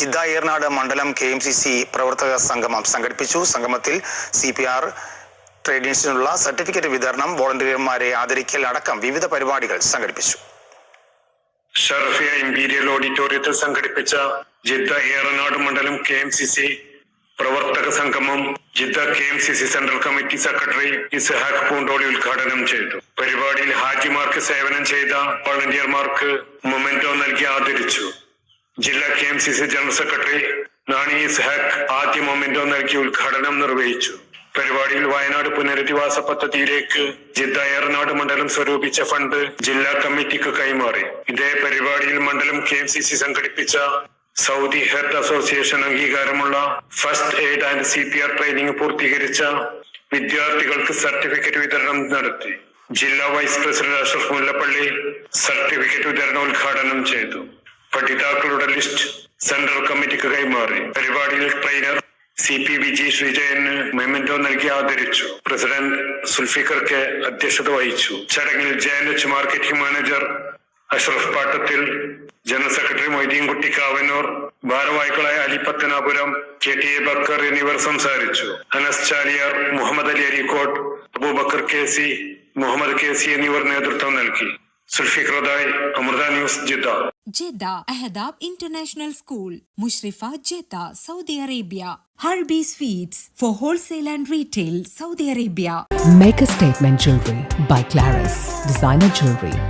Jeddah മണ്ഡലം K M C C പ്രവർത്തക സംഗമം സംഘടിപ്പിച്ചു. സംഗമത്തിൽ സി പി ആർ ട്രേഡിംഗ്സിനുള്ള സർട്ടിഫിക്കറ്റ് വിതരണം വോളണ്ടിയർമാരെ ആദരിക്കൽ അടക്കം വിവിധ പരിപാടികൾ സംഘടിപ്പിച്ചു. ഷർഫിയ ഇമ്പീരിയൽ ഓഡിറ്റോറിയത്തിൽ സംഘടിപ്പിച്ച ജിദ്ദ ഏറനാട് മണ്ഡലം കെ എം സി സി പ്രവർത്തക സംഗമം Jeddah K M C C central committee secretary Ishaq Poondoli ഉദ്ഘാടനം ചെയ്തു. പരിപാടിയിൽ ഹാജിമാർക്ക് സേവനം ചെയ്ത വളണ്ടിയർമാർക്ക് മൊമെന്റോ നൽകി ആദരിച്ചു. ജില്ലാ K M C C general secretary Nani Sahak ആദ്യ മൊമെന്റോ നൽകി ഉദ്ഘാടനം നിർവഹിച്ചു. പരിപാടിയിൽ വയനാട് പുനരധിവാസ പദ്ധതിയിലേക്ക് ജിദ്ദ ഏറനാട് മണ്ഡലം സ്വരൂപിച്ച ഫണ്ട് ജില്ലാ കമ്മിറ്റിക്ക് കൈമാറി. ഇതേ പരിപാടിയിൽ മണ്ഡലം കെ എം സി സി സംഘടിപ്പിച്ച സൗദി ഹെൽത്ത് അസോസിയേഷൻ അംഗീകാരമുള്ള first aid and C P R training പൂർത്തീകരിച്ച വിദ്യാർത്ഥികൾക്ക് സർട്ടിഫിക്കറ്റ് വിതരണം നടത്തി. ജില്ലാ vice president Ashraf Mullappally certificate വിതരണോദ്ഘാടനം ചെയ്തു. പഠിതാക്കളുടെ ലിസ്റ്റ് സെൻട്രൽ കമ്മിറ്റിക്ക് കൈമാറി. പരിപാടിയിൽ ട്രെയിനർ സി പി വിജി ശ്രീജയന് മെമെന്റോ നൽകി ആദരിച്ചു. പ്രസിഡന്റ് സുൽഫിക്കർ കെ അധ്യക്ഷത വഹിച്ചു. ചടങ്ങിൽ J N H marketing manager Ashraf Pattathil general secretary Moideen Kutty Kavannur ഭാരവാഹികളായ Ali Pathanapuram K T A Bakkar എന്നിവർ സംസാരിച്ചു. Anas Chaliyar Muhammad Ali Areekode Abubakar K C Muhammad K C എന്നിവർ നേതൃത്വം നൽകി. सुरफिक रोदाई अमरदा न्यूज जिद्दा जिद्दा अहदाब international school मुशरिफा Jeddah Saudi Harbi Sweets for wholesale and retail, Saudi Arabia. Make a statement jewelry by Claris, designer jewelry.